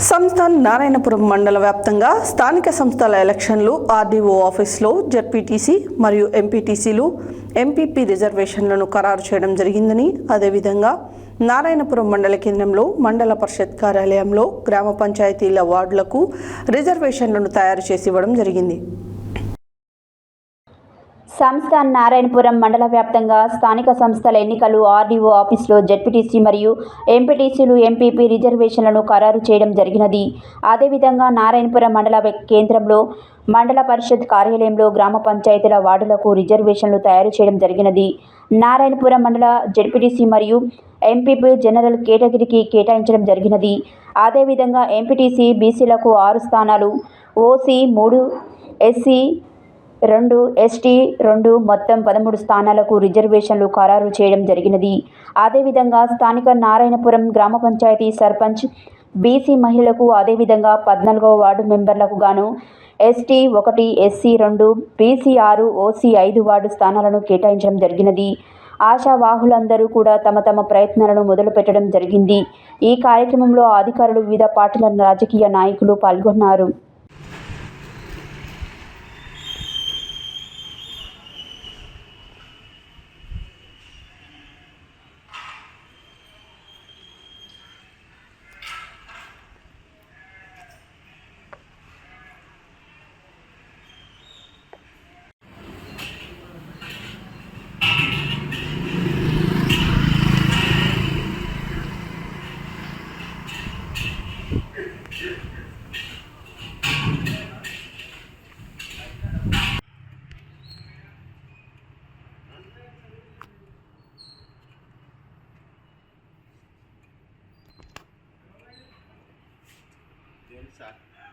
సంస్థాన్ నారాయణపురం మండల వ్యాప్తంగా స్థానిక సంస్థల ఎలక్షన్లు ఆర్డీఓ ఆఫీస్లో జెడ్పీటీసీ మరియు ఎంపీటీసీలు ఎంపీపీ రిజర్వేషన్లను ఖరారు చేయడం జరిగిందని అదేవిధంగా నారాయణపురం మండల కేంద్రంలో మండల పరిషత్ కార్యాలయంలో గ్రామ పంచాయతీల వార్డులకు రిజర్వేషన్లను తయారు చేసి ఇవ్వడం జరిగింది. సంస్థ నారాయణపురం మండల వ్యాప్తంగా స్థానిక సంస్థల ఎన్నికలు ఆర్డీఓ ఆఫీసులో జెడ్పీటీసీ మరియు ఎంపీటీసీలు ఎంపీపీ రిజర్వేషన్లను ఖరారు చేయడం జరిగినది. అదేవిధంగా నారాయణపురం మండల కేంద్రంలో మండల పరిషత్ కార్యాలయంలో గ్రామ పంచాయతీల వార్డులకు రిజర్వేషన్లు తయారు చేయడం జరిగినది. నారాయణపురం మండల జెడ్పీటీసీ మరియు ఎంపీపీ జనరల్ కేటగిరీకి కేటాయించడం జరిగినది. అదేవిధంగా ఎంపీటీసీ బీసీలకు ఆరు స్థానాలు ఓసీ మూడు ఎస్సీ రెండు ఎస్టీ రెండు మొత్తం పదమూడు స్థానాలకు రిజర్వేషన్లు ఖరారు చేయడం జరిగినది. అదేవిధంగా స్థానిక నారాయణపురం గ్రామ పంచాయతీ సర్పంచ్ బీసీ మహిళలకు అదేవిధంగా పద్నాలుగవ వార్డు మెంబర్లకు గాను ఎస్టీ ఒకటి ఎస్సీ రెండు బీసీ ఆరు ఓసీ ఐదు వార్డు స్థానాలను కేటాయించడం జరిగినది. ఆశావాహులందరూ కూడా తమ తమ ప్రయత్నాలను మొదలుపెట్టడం జరిగింది. ఈ కార్యక్రమంలో అధికారులు వివిధ పార్టీల రాజకీయ నాయకులు పాల్గొన్నారు. Yan sa